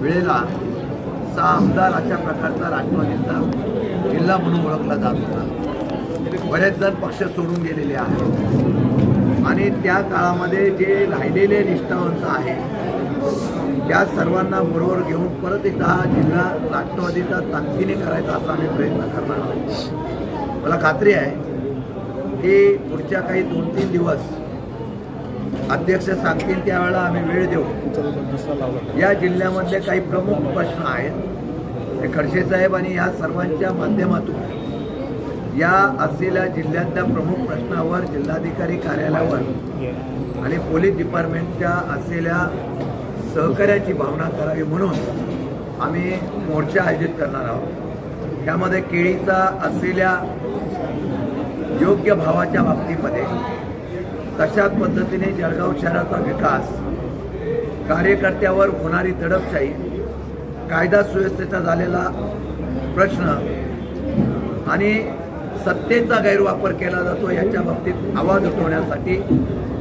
वेळेला सहा आमदार अशा प्रकारचा राष्ट्रवादीचा जिल्हा म्हणून ओळखला जात होता. बरेच जण पक्ष सोडून गेलेले आहेत. आणि त्या काळामध्ये जे राहिलेले निष्ठावंत आहेत त्या सर्वांना बरोबर घेऊन परत एकदा हा जिल्हा राष्ट्रवादीचा ताकदीने करायचा असा आम्ही प्रयत्न करणार आहोत. मला खात्री आहे की पुढच्या काही दोन तीन दिवस अध्यक्ष सांगतील त्यावेळेला आम्ही वेळ देऊ. या जिल्ह्यामधले काही प्रमुख प्रश्न आहेत. ते खडसे साहेब आणि या सर्वांच्या माध्यमातून. या असलेल्या जिल्ह्यातल्या प्रमुख प्रश्नावर जिल्हाधिकारी कार्यालयावर आणि पोलीस डिपार्टमेंटच्या असलेल्या सहकार्याची भावना करावी म्हणून आम्ही मोर्चा आयोजित करणार आहोत. त्यामध्ये केळीचा असलेल्या योग्य भावाच्या बाबतीमध्ये तशाच पद्धतीने जळगाव शहराचा विकास कार्यकर्त्यावर होणारी दडपशाही कायदा सुव्यवस्थेचा झालेला प्रश्न आणि सत्तेचा गैरवापर केला जातो याच्या बाबतीत आवाज उठवण्यासाठी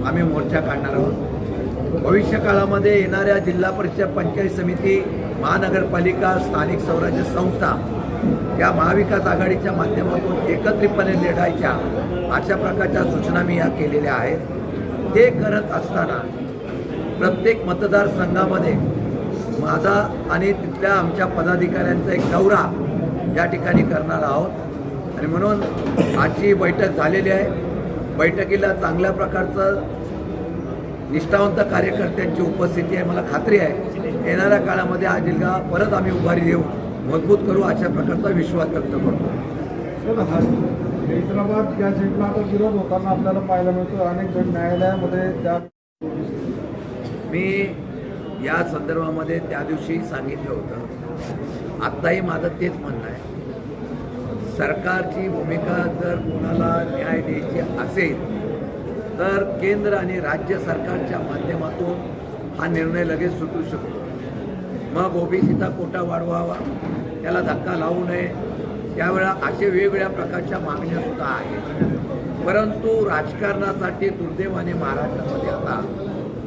आम्ही मोर्चा काढणार आहोत. भविष्यकाळामध्ये येणाऱ्या जिल्हा परिषद पंचायत समिती महानगरपालिका स्थानिक स्वराज्य संस्था या महाविकास आघाडीच्या माध्यमातून एकत्रितपणे लढायच्या अशा प्रकारच्या सूचना मी या केलेल्या आहेत. ते करत असताना प्रत्येक मतदारसंघामध्ये माझा आणि तिथल्या आमच्या पदाधिकाऱ्यांचा एक दौरा या ठिकाणी करणार आहोत. आणि म्हणून आजची बैठक झालेली आहे. बैठकीला चांगल्या प्रकारचं निष्ठावंत कार्यकर्त्यांची उपस्थिती आहे मला खात्री आहे. येणाऱ्या काळामध्ये हा जिल्हा परत आम्ही उभारी देऊ. मजबूत करू अशा प्रकारचा विश्वास व्यक्त करतो. हा हैदराबाद गॅझेटला आता विरोध होताना आपल्याला पाहायला मिळतो अनेक जण न्यायालयामध्ये त्या मी या संदर्भामध्ये त्या दिवशी सांगितलं होतं. आत्ताही माझं तेच म्हणणं आहे. सरकारची भूमिका जर कोणाला न्याय द्यायची असेल तर केंद्र आणि राज्य सरकारच्या माध्यमातून हा निर्णय लगेच सुटू शकतो. मग ओबीसीचा कोटा वाढवावा. त्याला धक्का लावू नये. त्यावेळा असे वेगवेगळ्या प्रकारच्या मागण्या सुद्धा आहेत. परंतु राजकारणासाठी दुर्दैवाने महाराष्ट्रामध्ये आता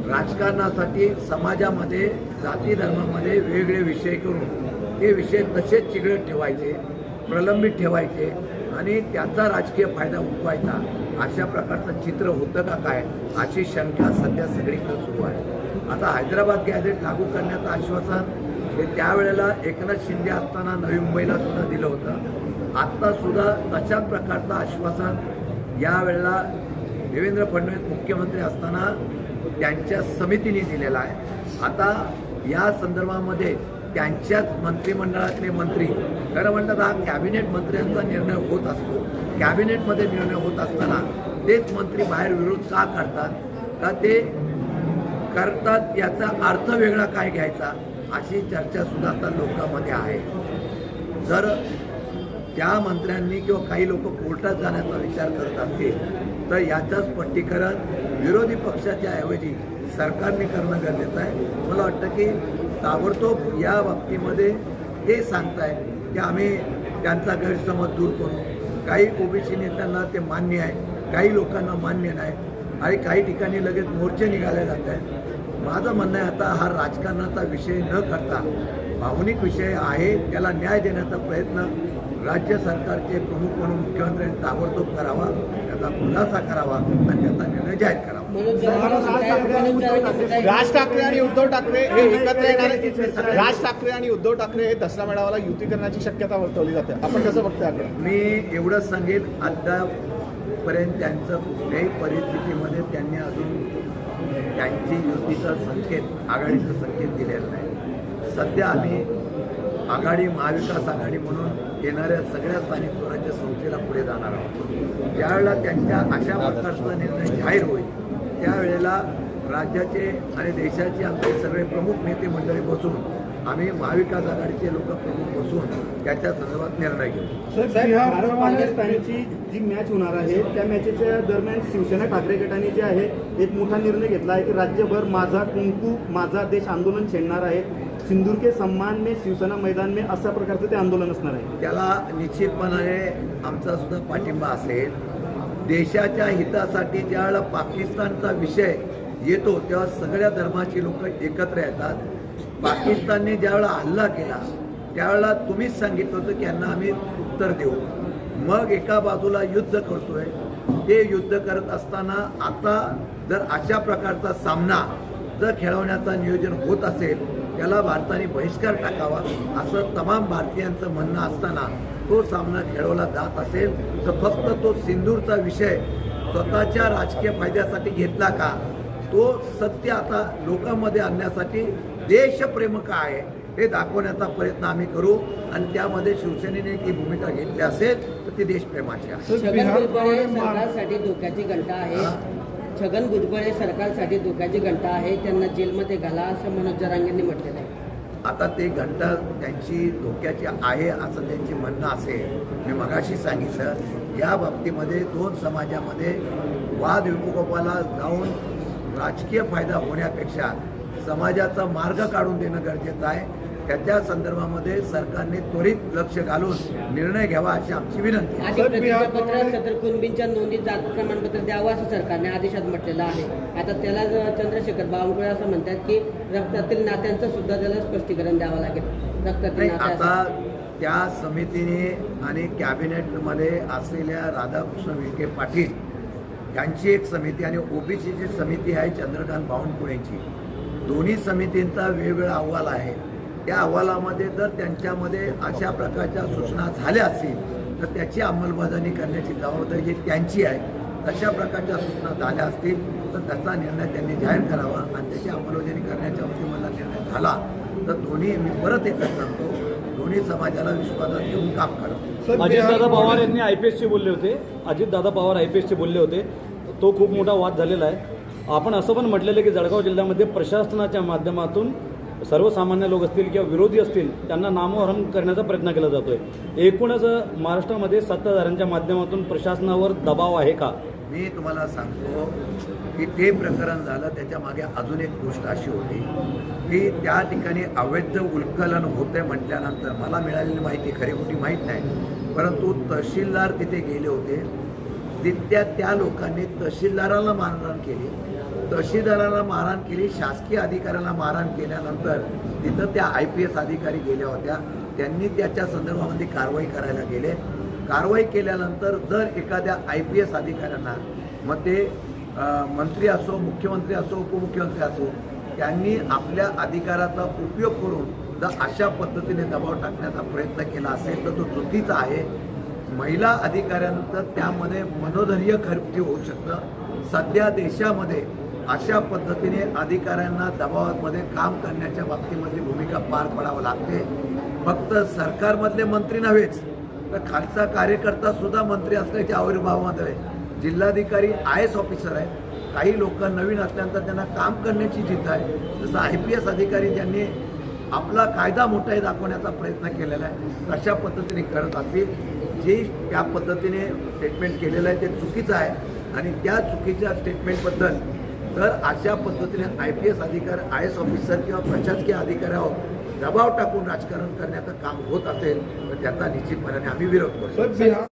राजकारणासाठी समाजामध्ये जाती धर्मामध्ये वेगवेगळे विषय करून ते विषय तसेच चिघळत ठेवायचे प्रलंबित ठेवायचे आणि त्याचा राजकीय फायदा उठवायचा अशा प्रकारचं चित्र होतं का काय अशी शंका सध्या सगळीकडे सुरू आहे. आता हैदराबाद गॅझेट लागू करण्याचं आश्वासन हे त्यावेळेला एकनाथ शिंदे असताना नवी मुंबईला सुद्धा दिलं होतं. आत्तासुद्धा तशाच प्रकारचं आश्वासन यावेळेला देवेंद्र फडणवीस मुख्यमंत्री असताना त्यांच्या समितीने दिलेला आहे. आता या संदर्भामध्ये त्यांच्याच मंत्रिमंडळातले मंत्री खरं म्हणतात हा कॅबिनेट मंत्र्यांचा निर्णय होत असतो. कॅबिनेटमध्ये निर्णय होत असताना तेच मंत्री बाहेर विरोध का करतात? का ते करतात याचा अर्थ वेगळा काय घ्यायचा अशी चर्चा सुद्धा आता लोकांमध्ये आहे. जर त्या मंत्र्यांनी किंवा काही लोक कोर्टात जाण्याचा विचार करत असतील तर याचं स्पष्टीकरण विरोधी पक्षाच्या ऐवजी सरकारने करणं गरजेचं आहे. मला वाटतं की ताबडतोब या बाबतीमध्ये ते सांगताय की आम्ही त्यांचा गैरसमज दूर करू. काही ओबीसी नेत्यांना ते मान्य आहे काही लोकांना मान्य नाही. आणि काही ठिकाणी लगेच मोर्चे निघाले जात आहेत. माझं म्हणणं आहे आता हा राजकारणाचा विषय न करता भावनिक विषय आहे त्याला न्याय देण्याचा प्रयत्न राज्य सरकारचे प्रमुख म्हणून मुख्यमंत्र्यांनी ताबडतोब करावा त्याचा खुलासा करावा आणि त्याचा निर्णय जाहीर करावा. राज ठाकरे आणि उद्धव ठाकरे. हे एकत्र येणार आहेत. राज ठाकरे आणि उद्धव ठाकरे हे दसरा मेळाव्याला युती करण्याची शक्यता वर्तवली जाते. आपण कसं बघताय मी एवढंच सांगेन आतापर्यंत त्यांचं कुठल्याही परिस्थितीमध्ये त्यांनी अजून त्यांची युतीचा संकेत आघाडीचा संकेत दिलेला नाही. सध्या आम्ही आघाडी महाविकास आघाडी म्हणून येणाऱ्या सगळ्या स्थानिक स्वराज्य संस्थेला पुढे जाणार आहोत. ज्यावेळेला त्यांच्या अशा प्रकारचा निर्णय जाहीर होईल त्यावेळेला राज्याचे आणि देशाचे आमचे सगळे प्रमुख नेते मंडळी बसून आम्ही महाविकास आघाडीचे लोक प्रमुख बसून त्याच्या संदर्भात निर्णय घेऊ. पाकिस्तानची जी मॅच होणार आहे त्या मॅचेच्या दरम्यान शिवसेना ठाकरे गटाने जे आहे एक मोठा निर्णय घेतला आहे की राज्यभर माझा कुंकू माझा देश आंदोलन छेडणार आहे. सिंदूर के सम्मान में शिवसेना मैदान में अशा प्रकारचं ते आंदोलन असणार आहे. त्याला निश्चितपणाने आमचा सुद्धा पाठिंबा असेल. देशाच्या हितासाठी ज्यावेळेला पाकिस्तानचा विषय येतो तेव्हा सगळ्या धर्माची लोक एकत्र येतात. पाकिस्तानने ज्यावेळेला हल्ला केला त्यावेळेला तुम्हीच सांगितलं होतं की यांना आम्ही उत्तर देऊ. मग एका बाजूला युद्ध करतोय. ते युद्ध करत असताना आता जर अशा प्रकारचा सामना जर खेळवण्याचा नियोजन होत असेल त्याला भारताने बहिष्कार टाकावा असं तमाम भारतीयांचं म्हणणं असताना तो सामना खेळवला जात असेल तर फक्त तो सिंदूरचा विषय स्वतःच्या राजकीय फायद्यासाठी घेतला का? तो सत्य आता लोकांमध्ये आणण्यासाठी देशप्रेम काय आहे हे दाखवण्याचा प्रयत्न आम्ही करू आणि त्यामध्ये शिवसेनेने ती भूमिका घेतली असेल तर ती देशप्रेमाची आहे. हे सरकारसाठी धोक्याची घंटा आहे. छगन भुजबळ हे सरकारसाठी धोक्याची घंटा आहे. त्यांना जेलमध्ये घाला असं मनोज जरांगेंनी म्हटलेलं आहे. आता ते घंटा त्यांची धोक्याची आहे असं त्यांची म्हणणं असेल. मी मगाशी सांगितलं या बाबतीमध्ये दोन समाजामध्ये वाद विकोपाला जाऊन राजकीय फायदा होण्यापेक्षा समाजाचा मार्ग काढून देणं गरजेचं आहे. त्याच्या संदर्भामध्ये सरकारने त्वरित लक्ष घालून निर्णय घ्यावा अशी आमची विनंती सदर कुणबींच्या नोंदीत जात प्रमाणपत्र द्यावं असं सरकारने आदेशात म्हटलेलं आहे. आता त्याला चंद्रशेखर बावनकुळे असं म्हणतात की रक्तातील नात्यांचं सुद्धा त्याला स्पष्टीकरण द्यावं लागेल. रक्तातील आता त्या समितीने आणि कॅबिनेटमध्ये असलेल्या राधाकृष्ण विखे पाटील यांची एक समिती आणि ओबीसीची समिती आहे चंद्रकांत बावनकुळेंची. दोन्ही समितींचा वेगवेगळा अहवाल आहे. त्या अहवालामध्ये जर त्यांच्यामध्ये अशा प्रकारच्या सूचना झाल्या असतील तर त्याची अंमलबजावणी करण्याची जबाबदारी ही त्यांची आहे. तशा प्रकारच्या सूचना झाल्या असतील तर त्याचा निर्णय त्यांनी जाहीर करावा आणि त्याची अंमलबजावणी करण्याच्या बाबतीमध्ये निर्णय झाला. तर दोन्ही मी परत एकच सांगतो दोन्ही समाजाला विश्वासात घेऊन काम करावं सर, अजितदादा पवार यांनी आय पी एसचे बोलले होते. अजितदादा पवार आय पी एसचे बोलले होते. तो खूप मोठा वाद झालेला आहे. आपण असं पण म्हटलेलं आहे की जळगाव जिल्ह्यामध्ये प्रशासनाच्या माध्यमातून सर्वसामान्य लोक असतील किंवा विरोधी असतील त्यांना नामोहरण करण्याचा प्रयत्न केला जातोय. एकूणच महाराष्ट्रामध्ये सत्ताधाऱ्यांच्या माध्यमातून प्रशासनावर दबाव आहे का? मी तुम्हाला सांगतो की ते प्रकरण झालं त्याच्यामागे अजून एक गोष्ट अशी होती की त्या ठिकाणी अवैध उल्कलन होते म्हटल्यानंतर मला मिळालेली माहिती खरी खोटी माहीत नाही परंतु तहसीलदार तिथे गेले होते. तिथल्या त्या लोकांनी तहसीलदाराला मानधन केली. तहसीलदाराला मारहाण केली शासकीय अधिकाऱ्याला मारहाण केल्यानंतर तिथं त्या आय पी एस अधिकारी गेल्या होत्या. त्यांनी त्याच्या संदर्भामध्ये कारवाई करायला गेले. कारवाई केल्यानंतर जर एखाद्या आय पी एस अधिकाऱ्यांना मग ते मंत्री असो मुख्यमंत्री असो उपमुख्यमंत्री असो त्यांनी आपल्या अधिकाराचा उपयोग करून जर अशा पद्धतीने दबाव टाकण्याचा प्रयत्न केला असेल तर तो चुकीचा आहे. महिला अधिकाऱ्यांचं त्यामध्ये मनोधैर्य खर्ची होऊ शकतं. सध्या देशामध्ये अशा पद्धतीने अधिकाऱ्यांना दबावामध्ये काम करण्याच्या बाबतीमधली भूमिका पार पाडावं लागते. फक्त सरकारमधले मंत्री नव्हेच तर खालचा कार्यकर्ता सुद्धा मंत्री असल्याच्या आविर्भावामध्ये जिल्हाधिकारी आय एस ऑफिसर आहे काही लोक नवीन असल्यानंतर त्यांना काम करण्याची जिद्द आहे. जसं आय पी एस अधिकारी ज्यांनी आपला कायदा मोठाही दाखवण्याचा प्रयत्न केलेला आहे. तशा पद्धतीने करत असतील. जे त्या पद्धतीने स्टेटमेंट केलेलं आहे ते चुकीचं आहे. आणि त्या चुकीच्या स्टेटमेंटबद्दल तर अशा पद्धतीने आय पी एस अधिकारी आय एस ऑफिसर किंवा प्रशासकीय अधिकाऱ्यावर दबाव टाकून राजकारण करण्याचं काम होत असेल तर त्याचा निश्चितपणाने आम्ही विरोध करतो.